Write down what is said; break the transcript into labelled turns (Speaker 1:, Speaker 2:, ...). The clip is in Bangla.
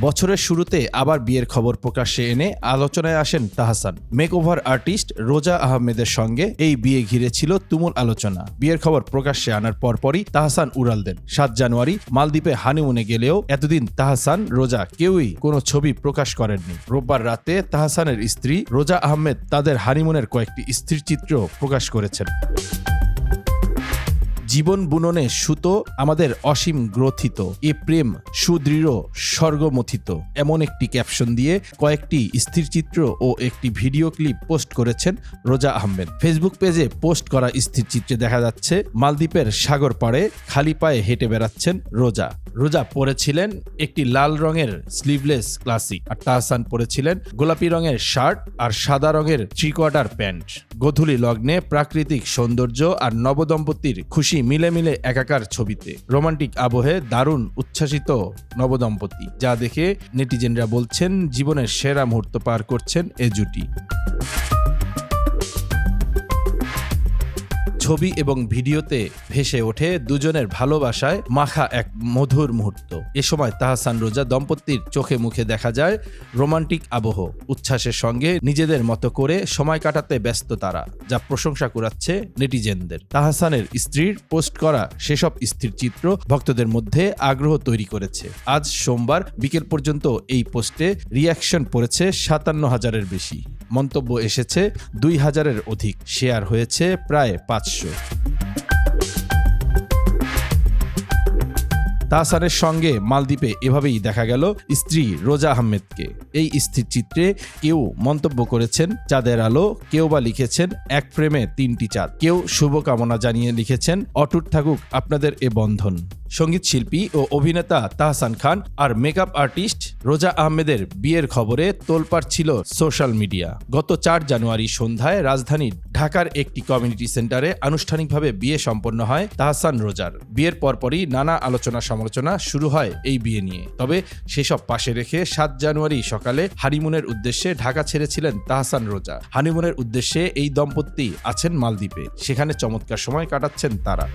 Speaker 1: বছরের শুরুতে আবার বিয়ের খবর প্রকাশ্যে এনে আলোচনায় আসেন তাহসান। মেকওভার আর্টিস্ট রোজা আহমেদের সঙ্গে এই বিয়ে ঘিরে ছিল তুমুল আলোচনা। বিয়ের খবর প্রকাশ্যে আনার পরপরই তাহসান উড়াল দেন। সাত জানুয়ারি মালদ্বীপে হানিমুনে গেলেও এতদিন তাহসান, রোজা কেউই কোনো ছবি প্রকাশ করেননি। রোববার রাতে তাহসানের স্ত্রী রোজা আহমেদ তাদের হানিমুনের কয়েকটি স্থির চিত্র প্রকাশ করেছেন। জীবন বুননে সুতো আমাদের অসীম গ্রথিত। এ প্রেম সুদৃঢ়, স্বর্গমথিত। এমন একটি ক্যাপশন দিয়ে কয়েকটি স্থিরচিত্র ও একটি ভিডিও ক্লিপ পোস্ট করেছেন রোজা আহমেদ। ফেসবুক পেজে পোস্ট করা স্থিরচিত্রে দেখা যাচ্ছে, মালদ্বীপের সাগর পাড়ে খালি পায়ে হেঁটে বেড়াচ্ছেন রোজা। রোজা পরেছিলেন একটি লাল রঙের স্লিভলেস ক্লাসিক আর তাহসান পরেছিলেন গোলাপি রঙের শার্ট আর সাদা রঙের থ্রি কোয়ার্টার প্যান্ট গধূলি লগ্নে প্রাকৃতিক সৌন্দর্য আর নবদম্পতির খুশি মিলে মিলে একাকার ছবিতে। রোমান্টিক আবহে দারুণ উচ্ছ্বাসিত নবদম্পতি, যা দেখে নেটিজেনরা বলছেন, জীবনের সেরা মুহূর্ত পার করছেন এ জুটি। ছবি এবং ভিডিওতে ভেসে ওঠে দুজনের ভালোবাসায় মাখা এক মধুর মুহূর্ত। এ সময় তাহসান রোজা দম্পতির চোখে মুখে দেখা যায় রোমান্টিক আবহ। উচ্ছ্বাসের সঙ্গে নিজেদের মতো করে সময় কাটাতে ব্যস্ত তারা, যা প্রশংসা কুড়াচ্ছে নেটিজেনদের। তাহসানের স্ত্রীর পোস্ট করা সেসব স্ত্রীর চিত্র ভক্তদের মধ্যে আগ্রহ তৈরি করেছে। আজ সোমবার বিকেল পর্যন্ত এই পোস্টে রিয়াকশন পড়েছে সাতান্ন হাজারের বেশি। মন্তব্য এসেছে দুই হাজারের অধিক। শেয়ার হয়েছে প্রায় পাঁচশো। তাহসানের সঙ্গে মালদ্বীপে এভাবেই দেখা গেল স্ত্রী রোজা আহমেদকে। এই স্থির চিত্রে কেউ মন্তব্য করেছেন চাঁদের আলো, কেউ বা লিখেছেন, এক প্রেমে তিনটি চাঁদ। কেউ শুভকামনা জানিয়ে লিখেছেন, অটুট থাকুক আপনাদের এ বন্ধন। সংগীত শিল্পী ও অভিনেতা তাহসান খান আর মেকআপ আর্টিস্ট রোজা আহমেদের বিয়ের খবরে তোলপাড় ছিল সোশ্যাল মিডিয়া। গত চার জানুয়ারি সন্ধ্যায় রাজধানীর ঢাকার একটি কমিউনিটি সেন্টারে আনুষ্ঠানিকভাবে বিয়ে সম্পন্ন হয় তাহসান রোজার। বিয়ের পরপরই নানা আলোচনা সমালোচনা শুরু হয় এই বিয়ে নিয়ে। তবে সেসব পাশে রেখে সাত জানুয়ারি সকালে হানিমুনের উদ্দেশ্যে ঢাকা ছেড়েছিলেন তাহসান রোজা। হানিমুনের উদ্দেশ্যে এই দম্পতি আছেন মালদ্বীপে। সেখানে চমৎকার সময় কাটাচ্ছেন তারা।